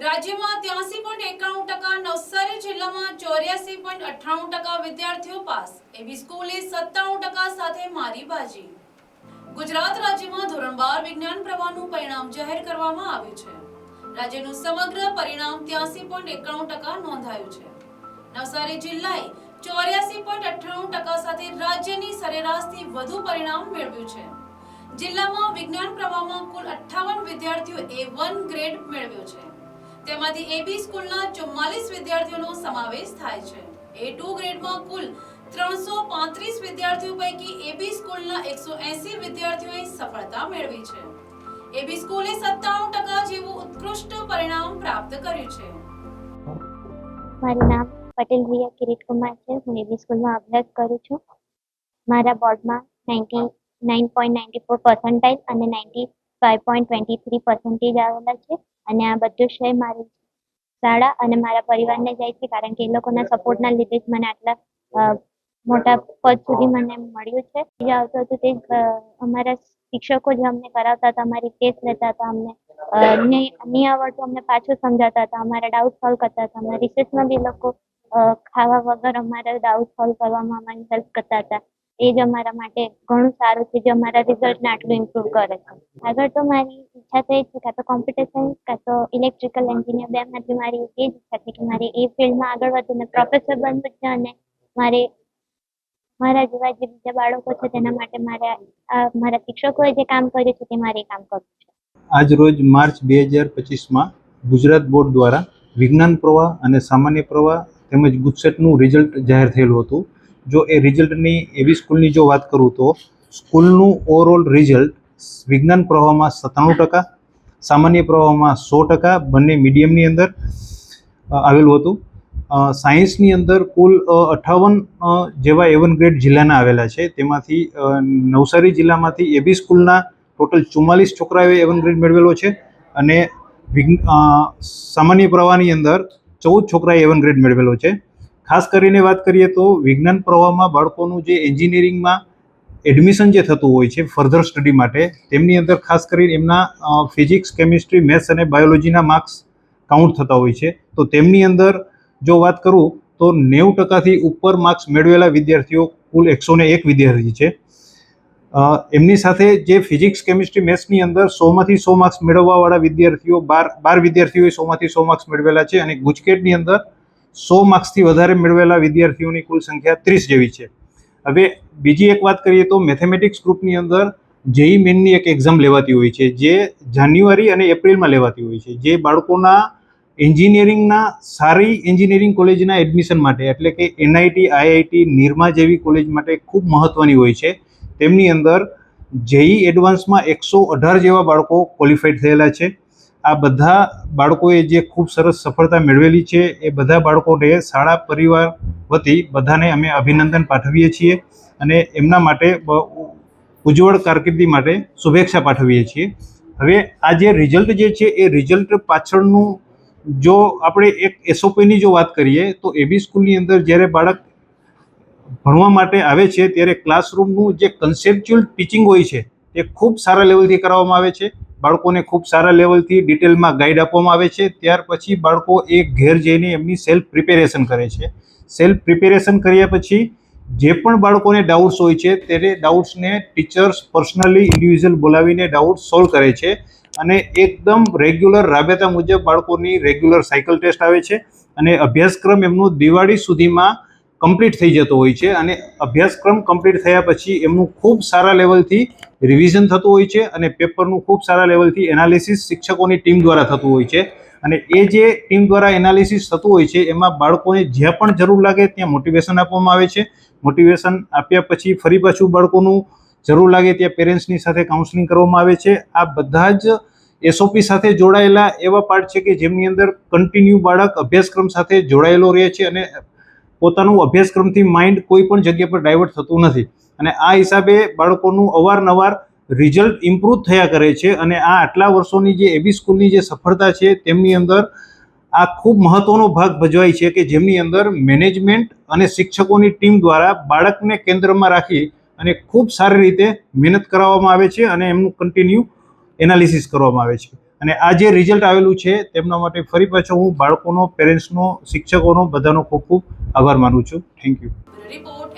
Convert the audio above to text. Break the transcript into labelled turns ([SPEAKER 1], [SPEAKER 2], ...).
[SPEAKER 1] રાજ્યમાં ત્યાસી પોઈન્ટ એકાણું ટકા, નવસારી જિલ્લામાં ચોર્યાસી પોઈન્ટ અઠ્ઠાણું ટકા વિદ્યાર્થીઓ પાસ. એવી સ્કૂલે સત્તાણું ટકા સાથે મારી ગુજરાત રાજ્યમાં ધોરણ વિજ્ઞાન પ્રવાહનું પરિણામ જાહેર કરવામાં આવ્યું છે. રાજ્યનું સમગ્ર પરિણામ ત્યાસી પોઈન્ટ એકાણું ટકા નોંધાયું છે. નવસારી જિલ્લાએ ચોર્યાસી પોઈન્ટ અઠ્ઠાણું ટકા સાથે રાજ્યની સરેરાશથી વધુ પરિણામ મેળવ્યું છે. જિલ્લામાં વિજ્ઞાન પ્રવાહમાં કુલ અઠ્ઠાવન વિદ્યાર્થીઓ એ વન ગ્રેડ મેળવ્યો છે. તેમાંથી એબી સ્કૂલના ચુમ્માલીસ વિદ્યાર્થીઓનો સમાવેશ થાય છે. એ ટુ ગ્રેડમાં કુલ ત્રણસો પાંત્રીસ વિદ્યાર્થીઓ પૈકી એબી સ્કૂલના એકસો એસી વિદ્યાર્થીઓએ સફળતા મેળવી છે. એબી સ્કૂલે સત્તાણું ટકા જેવું ઉત્કૃષ્ટ પરિણામ પ્રાપ્ત કર્યું છે.
[SPEAKER 2] મારું નામ પટેલ રિયા કિરીટ કુમાર છે. હું એબી સ્કૂલમાં અભ્યાસ કરું છું. મારા બોર્ડમાં ninety nine point ninety four percentile અને ninety five point twenty three percentage આવેલા છે. અને આ બધું શ્રેય મારી શાળા અને મારા પરિવારને જાય છે, કારણ કે એ લોકોના સપોર્ટના લીધે જ મને આટલા મોટા પદ સુધી મને મળ્યું છે. જે આવતું હતું તે અમારા શિક્ષકો જે અમને કરાવતા હતા, અમારી ટેસ્ટ લેતા હતા, અમને નહીં આવડતું અમને પાછું સમજાતા હતા, અમારા ડાઉટ સોલ્વ કરતા હતા, અમારા રિસર્ચમાં બી લોકો ખાવા વગર અમારા ડાઉટ સોલ્વ કરવામાં અમારી હેલ્પ કરતા હતા. એ જ અમારા માટે ઘણું સારું છે જે અમારા રિઝલ્ટને આટલું ઇમ્પ્રૂવ કરે છે. આગળ તો મારી ઈચ્છા તો એ છે કાં તો કોમ્પ્યુટર સાયન્સ કાં તો ઇલેક્ટ્રિકલ એન્જિનિયર બેમાંથી મારી એ જ ઈચ્છા છે કે મારે એ ફિલ્ડમાં આગળ વધીને પ્રોફેસર બનવું છે અને મારે મારા જેવા જે બીજા બાળકો છે તેના માટે મારે મારા શિક્ષકોએ જે કામ કર્યું છે તે મારે કામ કરવું છે.
[SPEAKER 3] આજ રોજ માર્ચ બે હજાર પચીસમાં ગુજરાત બોર્ડ દ્વારા વિજ્ઞાન પ્રવાહ અને સામાન્ય પ્રવાહ તેમજ ગુજસેટનું રિઝલ્ટ જાહેર થયેલું હતું. જો એ રિઝલ્ટની એવી સ્કૂલની જો વાત કરું તો સ્કૂલનું ઓવરઓલ રિઝલ્ટ વિજ્ઞાન પ્રવાહમાં સત્તાણું ટકા, સામાન્ય પ્રવાહમાં સો ટકા, બંને મીડિયમની અંદર આવેલું હતું. સાયન્સની અંદર કુલ અઠાવન જેવા એવન ગ્રેડ જિલ્લાના આવેલા છે. તેમાંથી નવસારી જિલ્લામાંથી એબી સ્કૂલના ટોટલ ચુમ્માલીસ છોકરાઓએ એવન ગ્રેડ મેળવેલો છે અને સામાન્ય પ્રવાહની અંદર ચૌદ છોકરાએ એવન ગ્રેડ મેળવેલો છે. ખાસ કરીને વાત કરીએ તો વિજ્ઞાન પ્રવાહમાં બાળકોનું જે એન્જિનિયરિંગમાં એડમિશન જે થતું હોય છે ફર્ધર સ્ટડી માટે, તેમની અંદર ખાસ કરીને એમના ફિઝિક્સ કેમિસ્ટ્રી મેથ્સ અને બાયોલોજીના માર્ક્સ કાઉન્ટ થતા હોય છે. તો તેમની અંદર જો વાત કરું, તો નેવું ટકાથી ઉપર માર્ક્સ મેળવેલા વિદ્યાર્થીઓ કુલ એકસો ને એક વિદ્યાર્થી છે. એમની સાથે જે ફિઝિક્સ કેમિસ્ટ્રી મેથ્સની અંદર સોમાંથી સો માર્ક્સ મેળવવાવાળા વિદ્યાર્થીઓ, બાર બાર વિદ્યાર્થીઓએ સોમાંથી સો માર્ક્સ મેળવેલા છે અને ગુજકેટની અંદર સો માર્ક્સથી વધારે મેળવેલા વિદ્યાર્થીઓની કુલ સંખ્યા ત્રીસ જેવી છે. હવે બીજી એક વાત કરીએ તો મેથેમેટિક્સ ગ્રુપની અંદર જેઈ મેનની એક એક્ઝામ લેવાતી હોય છે, જે જાન્યુઆરી અને એપ્રિલમાં લેવાતી હોય છે, જે બાળકોના એન્જિનિયરિંગના સારી એન્જિનિયરિંગ કોલેજના એડમિશન માટે એટલે કે એનઆઈટી, આઈઆઈટી, નિરમા જેવી કોલેજ માટે ખૂબ મહત્ત્વની હોય છે. તેમની અંદર જેઈ એડવાન્સમાં એકસો અઢાર જેવા બાળકો ક્વોલિફાઈડ થયેલા છે. આ બધા બાળકોએ જે ખૂબ સરસ સફળતા મેળવેલી છે, એ બધા બાળકોને શાળા પરિવાર વતી બધાને અમે અભિનંદન પાઠવીએ છીએ અને એમના માટે ઉજ્જવળ કારકિર્દી માટે શુભેચ્છા પાઠવીએ છીએ. હવે આ જે રિઝલ્ટ જે છે, એ રિઝલ્ટ પાછળનું જો આપણે એક એસઓપીની જો વાત કરીએ, તો એબી સ્કૂલની અંદર જ્યારે બાળક ભણવા માટે આવે છે, ત્યારે ક્લાસરૂમનું જે કન્સેપ્ચ્યુઅલ ટીચિંગ હોય છે તે ખૂબ સારા લેવલથી કરવામાં આવે છે. બાળકોને ખૂબ સારા લેવલથી ડિટેલમાં ગાઈડ આપવામાં આવે છે. ત્યાર પછી બાળકો એ ઘેર જઈને એમની સેલ્ફ પ્રિપેરેશન કરે છે. સેલ્ફ પ્રિપેરેશન કર્યા પછી જે પણ બાળકોને ડાઉટ્સ હોય છે, તેને ડાઉટ્સને ટીચર્સ પર્સનલી ઇન્ડિવિજ્યુઅલ બોલાવીને ડાઉટ સોલ્વ કરે છે. અને એકદમ રેગ્યુલર રાબેતા મુજબ બાળકોની રેગ્યુલર સાયકલ ટેસ્ટ આવે છે. અને અભ્યાસક્રમ એમનું દિવાળી સુધીમાં કમ્પ્લીટ થઈ જતો હોય છે અને અભ્યાસક્રમ કમ્પ્લીટ થયા પછી એમનું ખૂબ સારા લેવલથી રિવિઝન થતું હોય છે અને પેપરનું ખૂબ સારા લેવલથી એનાલિસિસ શિક્ષકોની ટીમ દ્વારા થતું હોય છે. અને એ જે ટીમ દ્વારા એનાલિસિસ થતું હોય છે, એમાં બાળકોને જ્યાં પણ જરૂર લાગે ત્યાં મોટિવેશન આપવામાં આવે છે. મોટિવેશન આપ્યા પછી ફરી પાછું બાળકોનું જરૂર લાગે ત્યાં પેરેન્ટ્સની સાથે કાઉન્સલિંગ કરવામાં આવે છે. આ બધા જ એસઓપી સાથે જોડાયેલા એવા પાર્ટ છે કે જેમની અંદર કન્ટિન્યુ બાળક અભ્યાસક્રમ સાથે જોડાયેલો રહે છે અને પોતાનું અભ્યાસક્રમથી માઇન્ડ કોઈ પણ જગ્યા પર ડાયવર્ટ થતું નથી. અને આ હિસાબે બાળકોનું અવારનવાર રિઝલ્ટ ઇમ્પ્રૂવ થયા કરે છે અને આ આટલા વર્ષોની જે એબી સ્કૂલની જે સફળતા છે તેમની અંદર આ ખૂબ મહત્વનો ભાગ ભજવાય છે કે જેમની અંદર મેનેજમેન્ટ અને શિક્ષકોની ટીમ દ્વારા બાળકને કેન્દ્રમાં રાખી અને ખૂબ સારી રીતે મહેનત કરાવવામાં આવે છે અને એમનું કન્ટિન્યુ એનાલિસિસ કરવામાં આવે છે. અને આ જે રિઝલ્ટ આવેલું છે, તેમના માટે ફરી પાછો હું બાળકોનો પેરેન્ટ્સનો શિક્ષકોનો બધાનો ખૂબ ખૂબ આભાર માનું છું. Thank you
[SPEAKER 1] report